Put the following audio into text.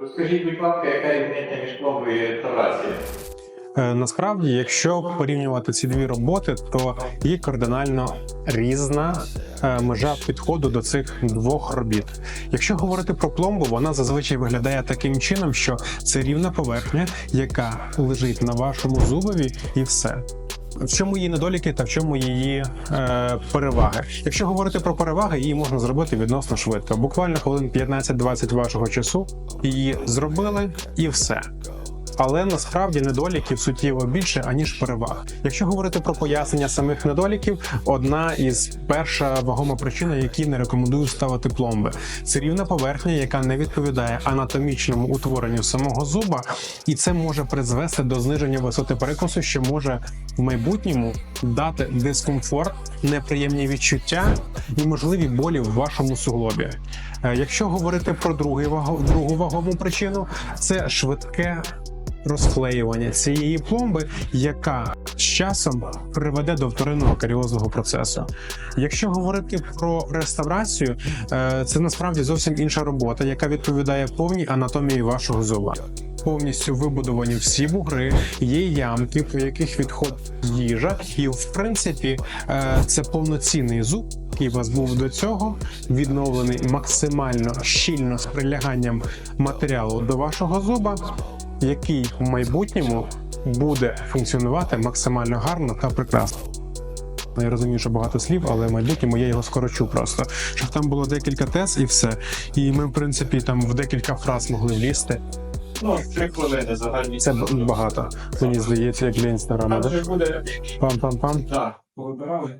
Розкажіть, будь ласка, яка різниця між пломбою і реставрацією? Е, Насправді, якщо порівнювати ці дві роботи, то є кардинально різна е, межа підходу до цих двох робіт. Якщо говорити про пломбу, вона зазвичай виглядає таким чином, що це рівна поверхня, яка лежить на вашому зубові, і все. В чому її недоліки та в чому її е, переваги? Якщо говорити про переваги, її можна зробити відносно швидко. Буквально хвилин 15-20 вашого часу її зробили і все. Але насправді недоліків суттєво більше аніж переваг. Якщо говорити про пояснення самих недоліків, одна із перша вагома причина, які не рекомендую ставити пломби, це рівна поверхня, яка не відповідає анатомічному утворенню самого зуба, і це може призвести до зниження висоти перекусу, що може в майбутньому дати дискомфорт, неприємні відчуття і можливі болі в вашому суглобі. Е, Якщо говорити про другу вагому причину, це швидке розклеювання цієї пломби, яка з часом приведе до вторинного каріозного процесу. Якщо говорити про реставрацію, е, це насправді зовсім інша робота, яка відповідає повній анатомії вашого зуба. Повністю вибудовані всі бугри, є ямки, по яких відходить їжа, і в принципі е, це повноцінний зуб, який вас був до цього, відновлений максимально щільно з приляганням матеріалу до вашого зуба, який в майбутньому буде функціонувати максимально гарно та прекрасно. Ну, Я розумію, що багато слів, але в майбутньому я його скорочу просто. Щоб там було декілька тез і все. І ми, в принципі, там в декілька фраз могли влізти. Ну, три хвилини загальні. Це багато. Мені здається, як для інстаграму. Там вже буде. Пам-пам-пам. Так, повибирали.